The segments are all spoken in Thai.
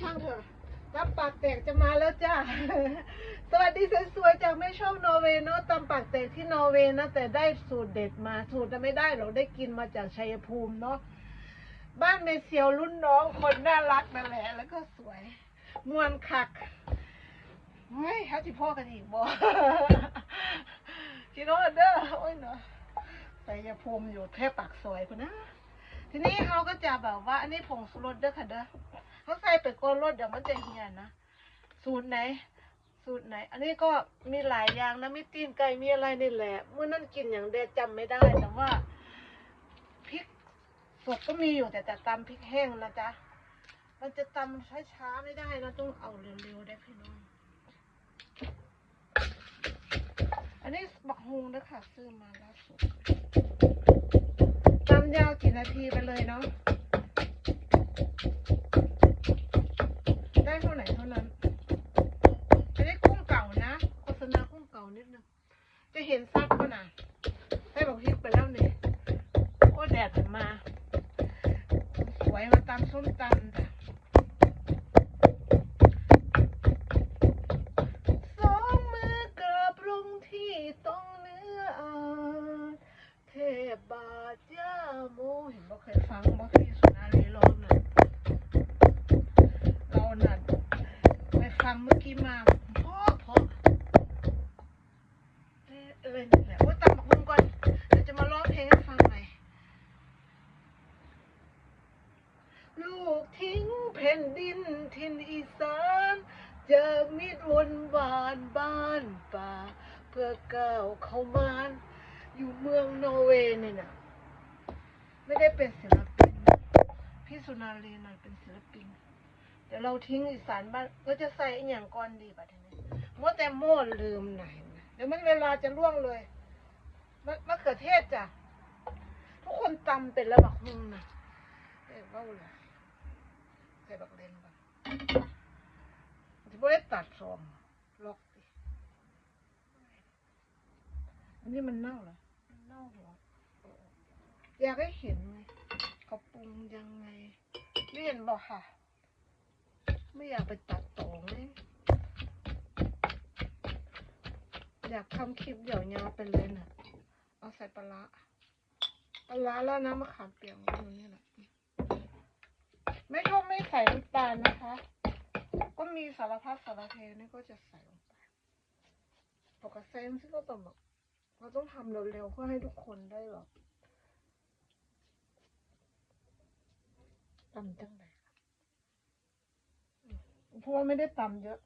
ช่างเถอะรับปากแตกจะมาแล้วจ้า สวัสดีสวยๆจากไม่ชอบนอร์เวย์เนาะตำปากแตกที่นอร์เวย์นะแต่ได้สูตรเด็ดมาสูตรจะไม่ได้หรอกได้กินมาจากชัยภูมิเนาะบ้านเมเซียวรุ่นน้องคนน่ารักนั่นแหละแล้วก็สวย มวนคักเฮ้ยเขาจะพ่อกันอีกบ่กินโนเด้อโอ้ยเนาะใส่ยาภูมิอยู่แค่ปากซอยคนนะทีนี้เขาก็จะแบบว่าอันนี้ผงชูรสเด้อค่ะเด้อ เขาใส่ไปก้อนรสเดี๋ยวมันจะเหี่ยนะสูตรไหน สูตรไหน อันนี้ก็มีหลายอย่างนะมีตีนไก่มีอะไรนี่แหละเมื่อนั้นกินอย่างเดียวจำไม่ได้แต่ว่าพริกสดก็มีอยู่แต่จะตำพริกแห้งนะจ๊ะมันจะตำช้าๆไม่ได้นะต้องเอาเร็วๆได้พี่น้องอันนี้บักฮงนะคะซื้อมาล่าสุดตำยาวกี่นาทีไปเลยเนาะ ได้เท่าไหร่เท่านั้นอันนี้กุ้งเก่านะโฆษณากุ้งเก่านิดนึงจะเห็นซับก็นะได้บอกพริกไปแล้วเนี่ยโอ้แดดมันมา สวยมาตำส้มตำจ้ะสองมือกราบลงที่ตรงเนื้ออาเทพบาทยาโมเห็นบ่เคยฟังบ่เคยสุนารีร้อง ฟังเมื่อกี้มาเพราะเพราะเอ๊ะเออนี่แหละว่าตำบักหุ่งก่อนเดี๋ยวจะมาร้องเพลงให้ฟังหม่ลูกทิ้งแผ่นดินทินอีสานจากมิตรวนบานบ้านป่า เพื่อก้าวเข้ามาอยู่เมืองนอร์เวย์เนี่ยนะไม่ได้เป็นศิลปิน พี่สุนารีนั่นเป็นศิลปิน ดี๋ยวเราทิ้งอีสานบ้านก็จะใส่อหย่างก่อนดีป่ะทีนี้มัวแต่โม่ลืมไหนนะเดี๋ยวมันเวลาจะล่วงเลยมะมะเขือเทศจ้ะทุกคนตำเป็นแล้วบักฮุงนะเอ้ยเว้าเลยใส่บักเลนก่อนจะไม่ได้ตัดซอมล็อกดิอันนี้มันเน่าเหรอมันเน่าหัวอยากให้เห็นไงเขาปรุงยังไงไม่เห็นบอกค่ะ ไม่อยากไปตัดต่อเลยอยากทำคลิปเดี่ยวยาวไปเลยน่ะ เอาใส่ปลาร้าปลาร้าแล้วน้ำมะขามเปียกไว้ตรงนี้แหละไม่ชอบไม่ใส่น้ำตาลนะคะ ก็มีสารพัดสารเพนี่ก็จะใส่ลงไปปกติเซนที่ก็ต้องแบบเราต้องทำเร็วๆเพื่อให้ทุกคนได้แบบตำจังไเพราะว่าไม่ได้ตำเยอะ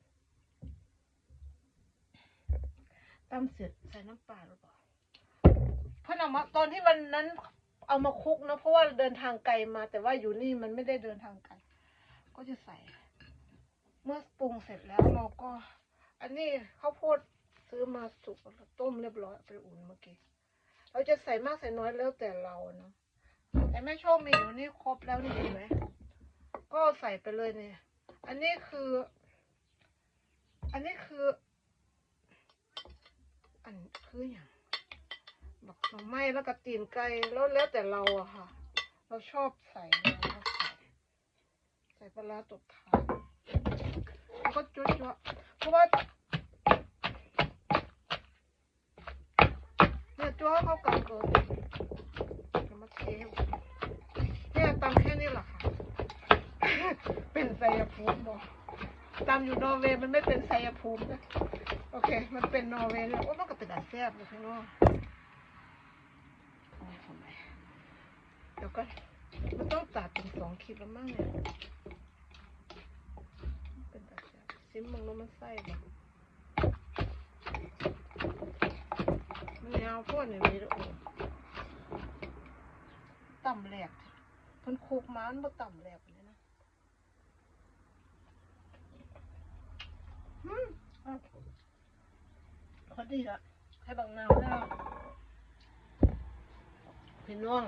ตำเสร็จใส่น้ำปลาหรือเปล่าเพราะนำมาตอนที่วันนั้นเอามาคุกนะเพราะว่าเดินทางไกลมา แต่ว่าอยู่นี่มันไม่ได้เดินทางไกลก็จะใส่ เมื่อปรุงเสร็จแล้วเราก็ อันนี้ข้าวโพดซื้อมาสุกต้มเรียบร้อยไปอุ่นเมื่อกี้เราจะใส่มากใส่น้อยแล้วแต่เราเนาะแต่แม่โชคมีอยู่นี่ครบแล้วนี่เห็นไหมก็ใส่ไปเลยเนี่ย อันนี้คือ อันนี้คือ อันคืออย่างบักหน่อไม้แล้วก็ตีนไก่แล้วแล้วแต่เราอะค่ะ เราชอบใส่เราก็ใส่ ใส่ปลาตบท้ายแล้วก็จุ๊ๆเพราะว่าเนี่ยจ้วเข้ากันเกินจะมาเทเนี่ยตำแค่นี้แหละค่ะ เป็นไสยภูมิบอก ตำอยู่นอร์เวย์มันไม่เป็นไสยภูมินะโอเค มันเป็นนอร์เวย์แล้วโอ้มันก็เป็นอาแซ่บเลยพี่น้องโอ้ยทำไมเดี๋ยวก็มันต้องตัดเป็นสองคลิปแล้วมั้งเนี่ยเป็นแบบซิมมึงแล้วมันไส้แบบมันยาวโพวดเนี่ยวิดีโอต่ำแหลกเพิ่นคุกมามันบ่ต่ำแหลกเลยนะอืมอะ พอดีละให้บังนาวแล้วพี่น้อง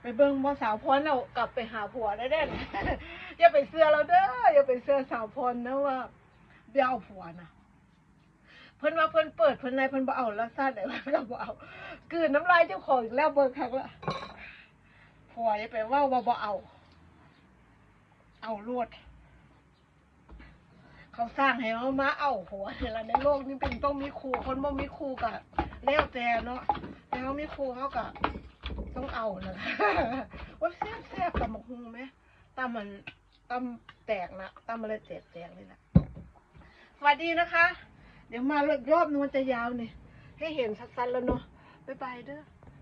ไปเบิ่งบ่สาวพรเรากลับไปหาผัวได้เด้ออย่าไปเสื้อเราเด้ออย่าไปเสื้อสาวพรนะว่าเบี้ยวผัวนะเพิ่นว่าเพิ่นเปิดเพิ่นในเพิ่นบ่เอาแล้วซาดได้ว่าก็บ่เอากลืนน้ำลายเจ้าของอีกแล้วเบิ่งคักละผัวอย่าไปว่าว่าบ่เอา เอารวด เขาสร้างให้เรามาเอาผัวเวลาในโลกนี้เป็นต้องมีครูคนบ่มีครูกะแล้วแต่เนาะแต่เขามีครูเขากะต้องเอานะคะว่าแซ่บแซ่บตำบักฮุงไหมตำมันตำแตกนะตำอะไรแตกแตกนี่แหละสวัสดีนะคะ เดี๋ยวมาอีกรอบนึงมันจะยาวนี่ให้เห็นสักๆแล้วเนาะบ๊ายบายเด้อ